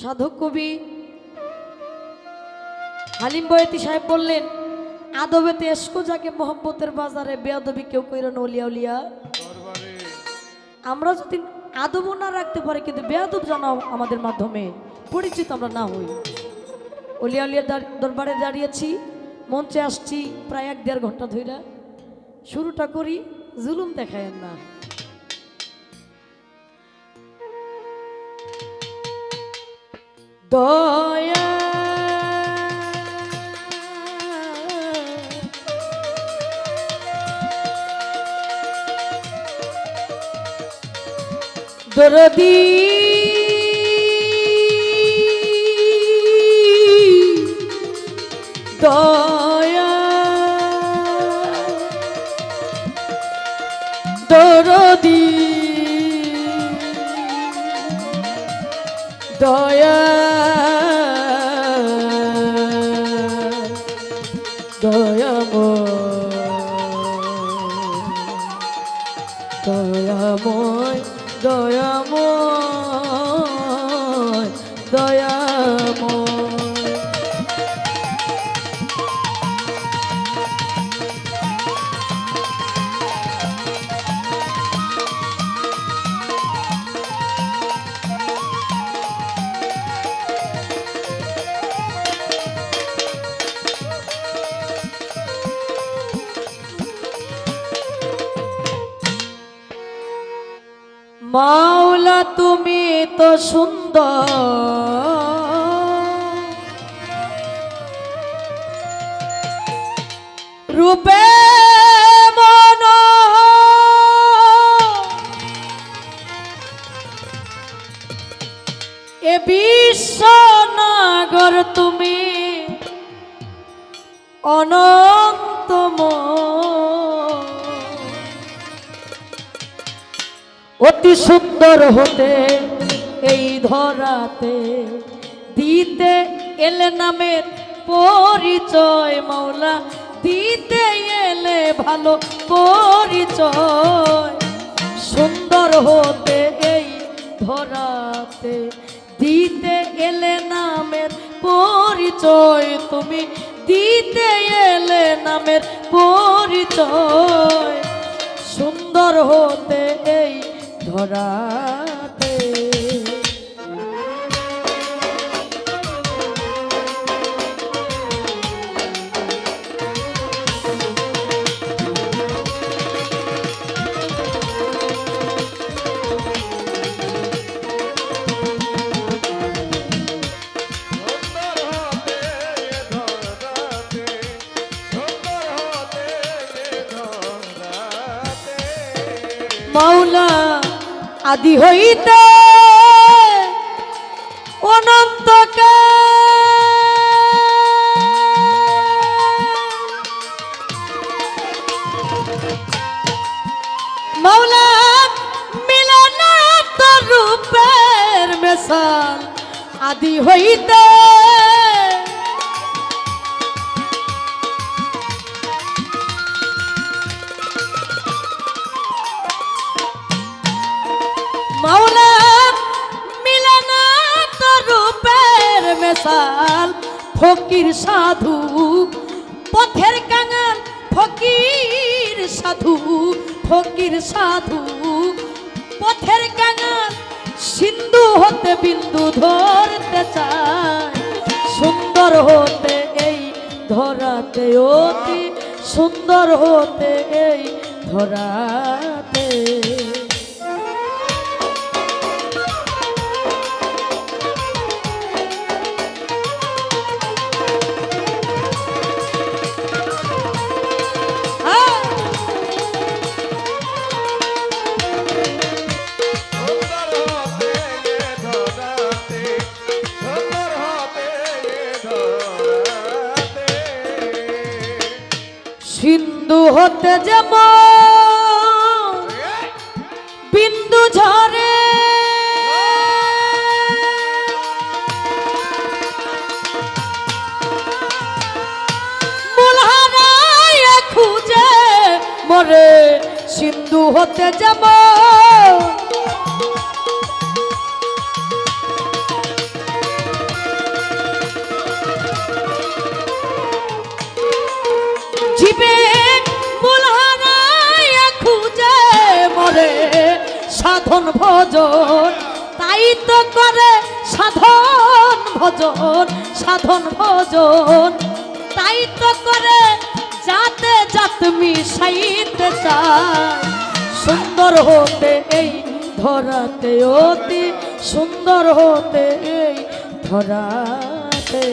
সাধক কবি হালিম বয়তি সাহেব বললেন আদবেতে এসকো যাকে মোহাম্মতের বাজারে, বেয়াদবি কেউ কইরন অলিয়া উলিয়া আমরা যদি আদব না রাখতে পারি, কিন্তু বেয়াদব জানাও আমাদের মাধ্যমে পরিচিত আমরা না হই। অলিয়া উলিয়া দরবারে দাঁড়িয়েছি, মঞ্চে আসছি প্রায় এক দেড় ঘণ্টা ধরে শুরুটা করি, জুলুম দেখায়েন না। দয়া। দরদি। দয়া। দয়াময় দয়াময় মাওলা তুমি তো সুন্দর। রূপে বিশ্বনাগর তুমি অনন্তম অতি সুন্দর হতে এই ধরাতে। দিতে এলে নামের পরিচয় মাওলা, দিতে এলে ভালো পরিচয়। সুন্দর হতে এই ধরাতে, দিতে এলে নামের পরিচয় তুমি, দিতে এলে নামের পরিচয়। ধরাতে সুন্দর আদি হইতে অনন্তকে। মিলন রূপের মেশাল আদি হইতে মাওলা মিলন রূপের মেশাল। ফকির সাধু, পথের কাঙাল ফকির সাধু ফকির সাধু। পথের কাঙাল সিন্ধু হতে বিন্দু ধরতে চায়। সুন্দর হতে এই ধরাতে অতি, সুন্দর হতে এই ধরাতে যেমন বিন্দু ঝরে। খুঁজে মরে সিন্ধু হতে যেমন সাধন ভজন, তাই তো করে সাধন ভজন সাধন ভজন। তাই তো করে যাতে জাত মিশাইতে চায়। সুন্দর হতে এই ধরাতে অতি, সুন্দর হতে এই ধরাতে।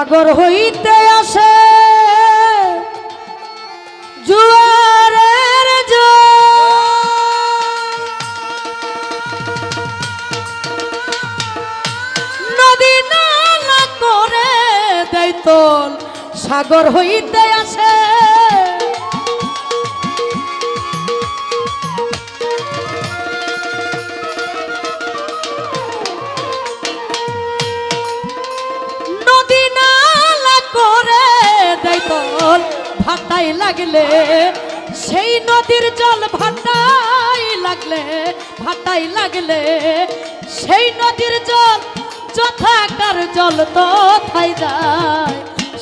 সাগর হইতে আসে ভাটাই লাগলে, সেই নদীর জল ভাটাই লাগলে ভাটাই লাগলে, সেই নদীর জল যথাকার জল তথাই যায়।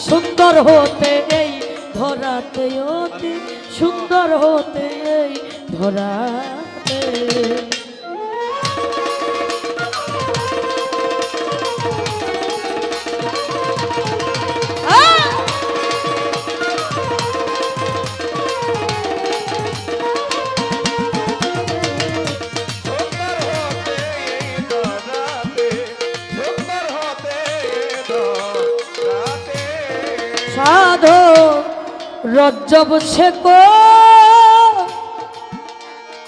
সুন্দর হতে এই ধরাতে অতি, সুন্দর হতে এই ধরাতে। সাধো রজ্জব শেখ।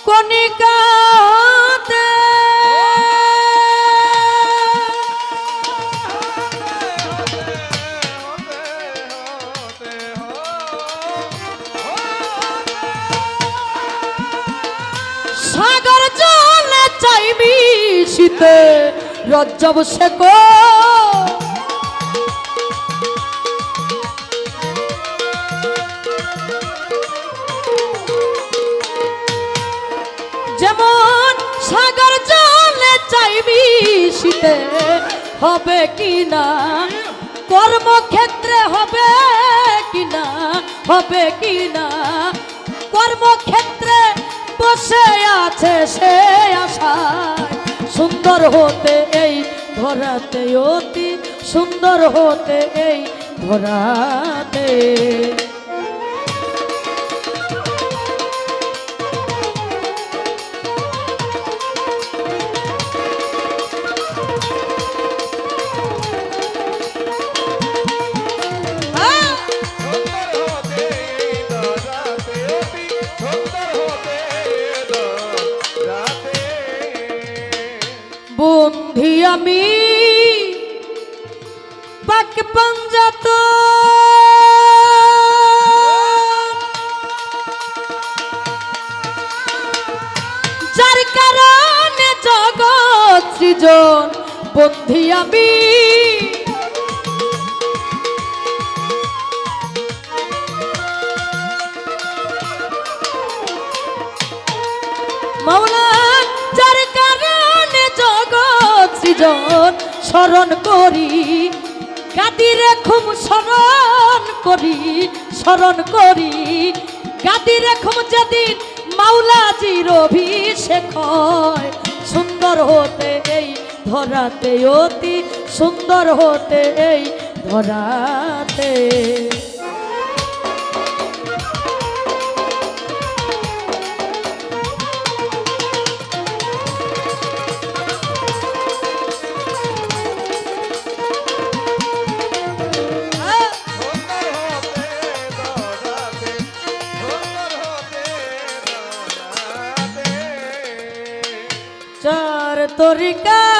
কণিকাতে। সাগর জলে চাইবি শীতে রজ্জব শেখ। জলে হবে কি না কর্মক্ষেত্রে হবে কি না হবে কি না কর্মক্ষেত্রে বসে আছে সে আশায়। সুন্দর হতে এই ধরাতে অতি সুন্দর হতে এই ধরাতে। আমি। মাওলা, যার কারণে জগৎ সৃজন স্মরণ করি, গাদিরে খুব স্মরণ করি স্মরণ করি। গাদিরে খুব যেদিন মাওলাজির অভিষেক হয়, সুন্দর হতে এই ধরাতে অতি সুন্দর হতে এই ধরাতে। তরিকা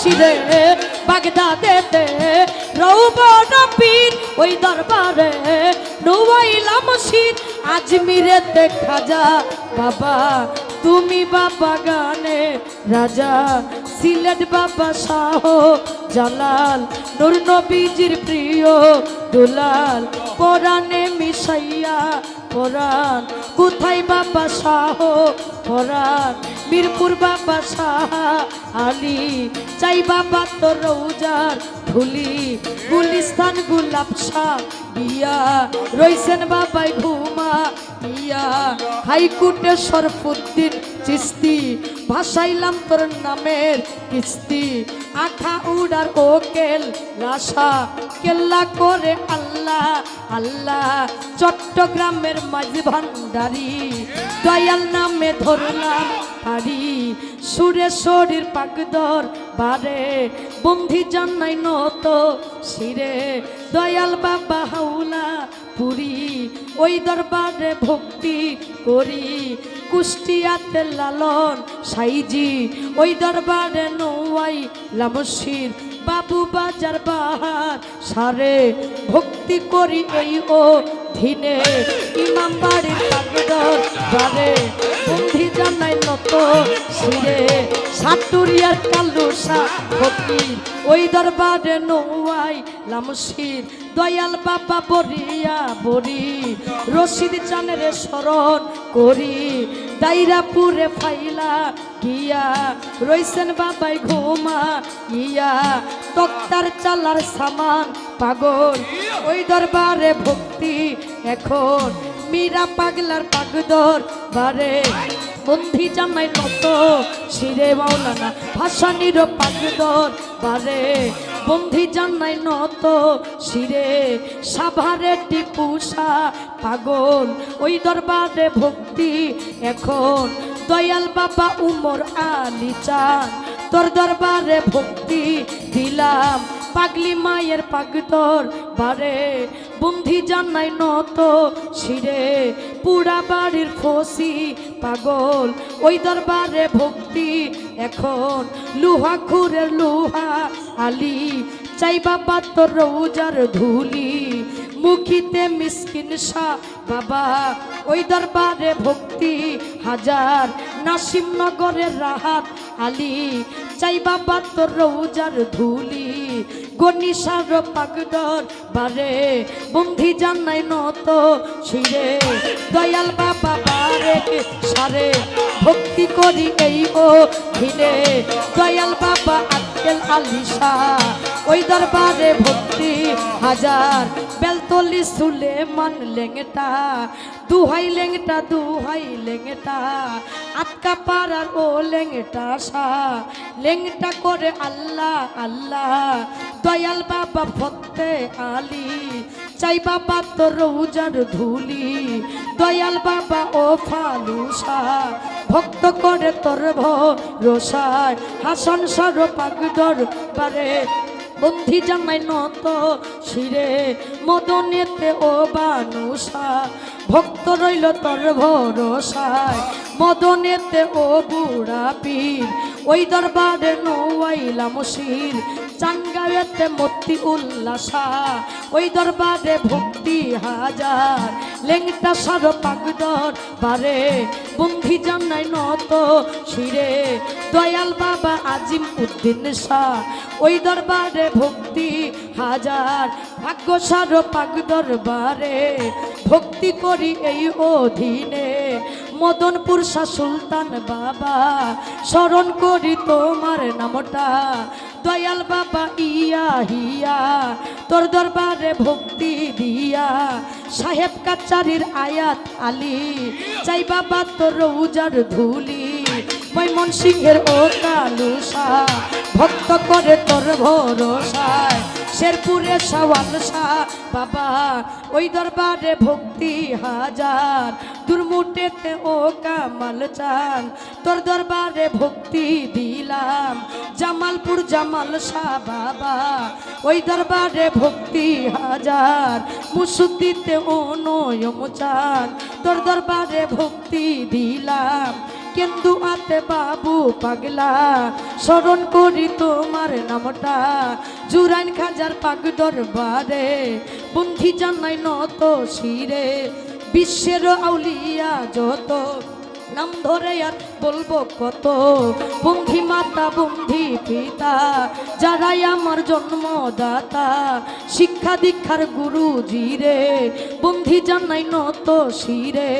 শিরে বাগদাদেতে রৌবন পীর ওই দরবারে। নুয়াইলাম শির আজমিরে দেখা যা, বাবা, তুমি বাবা গানে রাজা। সিলেট বাবা শাহ, জালাল, নুর নবীজির প্রিয় দুলাল। পরাণে মিশাইয়া পরাণ, কোথায় বাবা শাহ, পরাণ? মিরপুর বাবা আলী চাই বাবা তো রৌজার ধুলি। গুলিস্তান গুলাব শাহ বিয়া রইছেন বাবাই ঘুমা ইয়া হাইকোর্টে সরফুদ্দিন চিস্তি, ভাসাইলাম তোর নামের কিস্তি। আঠা উড়ার ওকেল লাশা, কেল্লা করে আল্লাহ আল্লাহ। চট্টগ্রামের মাঝি ভান্ডারি, দয়াল নামে ধরলাম হারি। সুরে শরীর পাকদর বারে। বন্ধি জানাই নত শিরে। দয়াল বাবা হাউলা পুরী, ওই দরবারে ভক্তি করি। কুষ্টিয়াতে লালন সাইজি, ওই দরবারে নৌয়াই লামশির বাবু বাজার বাহার সারে, ভক্তি করি এই ও ধিনে ইমাম বাড়ির পাগদর বারে বন্ধি জানাই নত শিরে। সাটুরিয়ার কালুসা ফকির ওই দরবারে নৌয়াই লামশির দয়াল বাবা বরিয়া বরি, রশিদ চানের স্মরণ করি। দাইরাপুরে ফাইলা গিয়া, রইছেন বাবাই ঘুমা ইয়া তক্তার চালার সামান পাগল, ওই দরবারে ভক্তি এখন। মীরা পাগলার পাগদর বারে। বন্ধি জামাই নত শিরে মাওলানা ভাসানির পাগদর বারে। বন্ধি জানাই নত শিরে সাভারে টিপুষা পাগল। ওই দরবারে ভক্তি এখন। দয়াল বাবা উমর আলী চান। তোর দরবারে ভক্তি দিলাম। পাগলি মায়ের পাগদর বারে। বন্ধি জানাই নত শিরে, পুরা বাড়ির ফসি পাগল। ওই দরবারে ভক্তি এখন, লুহা খুরের লুহা আলী। চাই বাবা তোর রৌজার ধুলি, মুখিতে মিসকিন শাহ বাবা। ওই দরবারে ভক্তি হাজার, নাসিমনগরের রাহাত আলী। চাই বাবা তোর রৌজার ধুলি গনিসার পাগডর বারে, বন্ধি জানাই নত শিরে দয়াল বাবা বারে সারে, ভক্তি করি এই ও ধীরে দয়াল বাবা আক্কেল আলিশা, ওই দরবারে ভক্তি হাজার। বেলতলি সুলে মান লেংটা দুহাই লেংটা দুহাই লেংটা আটকা পাড়ার ও লেংটা সা লেংটা করে আল্লাহ আল্লাহ, দয়াল বাবা ফতে আলী, চাই বাবা তোর রৌজার ধুলি। দয়াল বাবা ও ফালুসা, ভক্ত করে তোর ভরসায়। হাসন সর পাগদর বারে বন্ধি জামাই নত শিরে, মদনেতে ও বানুষা, ভক্ত রইল তোর ভরসায়। মদনেতে ও বুড়া পীর, ওই দরবারে নৌয়াইলাম শির। চাঙ্গায়েতে মতি উল্লাসা, ওই দরবারে ভক্তি হাজার। লেংটা সার পাগদর বারে, বন্ধি জানাই নত শিরে। দয়াল বাবা আজিম উদ্দিন শাহ, ওই দরবারে ভক্তি হাজার। ভাগ্য সার পাগদর বারে, ভক্তি করি এই অধীনে। মদনপুর শাহ সুলতান বাবা, স্মরণ করি তোমার নামটা। দয়াল বাবা, ইয়া, হিয়া, তোর দরবারে ভক্তি দিয়া। সাহেব কাচারির আয়াত আলী, চাই বাবা তোর রৌজার ধুলি। মৈমন সিংহের ও কালুসা ভক্ত করে তোর ভরসায়। শেরপুরে সওয়াল শাহ, বাবা, ওই দরবারে ভক্তি হাজার। দুর্মুটেতে ও কামাল চান, তোর দরবারে ভক্তি দিলাম। জামালপুর জামাল শাহ, বাবা, ওই দরবারে ভক্তি হাজার। মুসুদ্দিতে ও নয়ম চান, তোর দরবারে ভক্তি দিলাম। কেন্দু আতে বাবু পাগলা, স্মরণ করি তোমার নামটা। জুরাইন খাজার পাগ দরবারে, বন্ধি জানাই নত শিরে, বিশ্বের আউলিয়া যত নাম ধরে আর বলব কত? বন্ধি মাতা, বন্ধি পিতা, যারাই আমার জন্মদাতা, শিক্ষা দীক্ষার গুরু জিরে বন্ধি জানাই নত শিরে,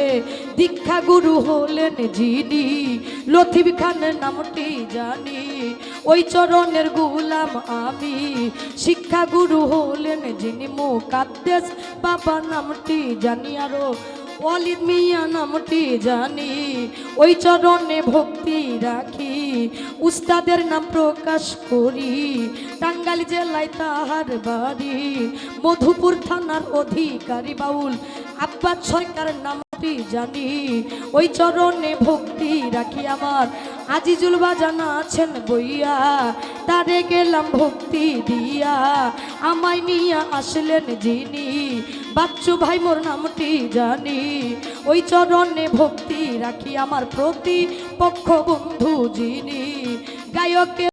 দীক্ষা গুরু হলেন যিনি লথিব খানের নামটি জানি, ওই চরণের গুলাম আমি, শিক্ষা গুরু হলেন যিনি মুকাদ্দেশ বাবা নামটি জানি আরও। অলিদ মিয়া নামটি জানি, ওই চরণে ভক্তি রাখি, উস্তাদের নাম প্রকাশ করি। টাঙ্গাইল জেলায় তাহার বাড়ি, মধুপুর থানার অধিকারী বাউল আব্বাস সরকার নামটি জানি, ওই চরণে ভক্তি রাখি আমার। আজিজুল বাজানা আছেন বইয়া, তারে গেলাম ভক্তি দিয়া, আমায় নিয়ে আসলেন যিনি। বাচ্চু ভাই, মোর নামটি জানি। ওই চরণে ভক্তি রাখি আমার প্রতি পক্ষ বন্ধু যিনি। গায়কের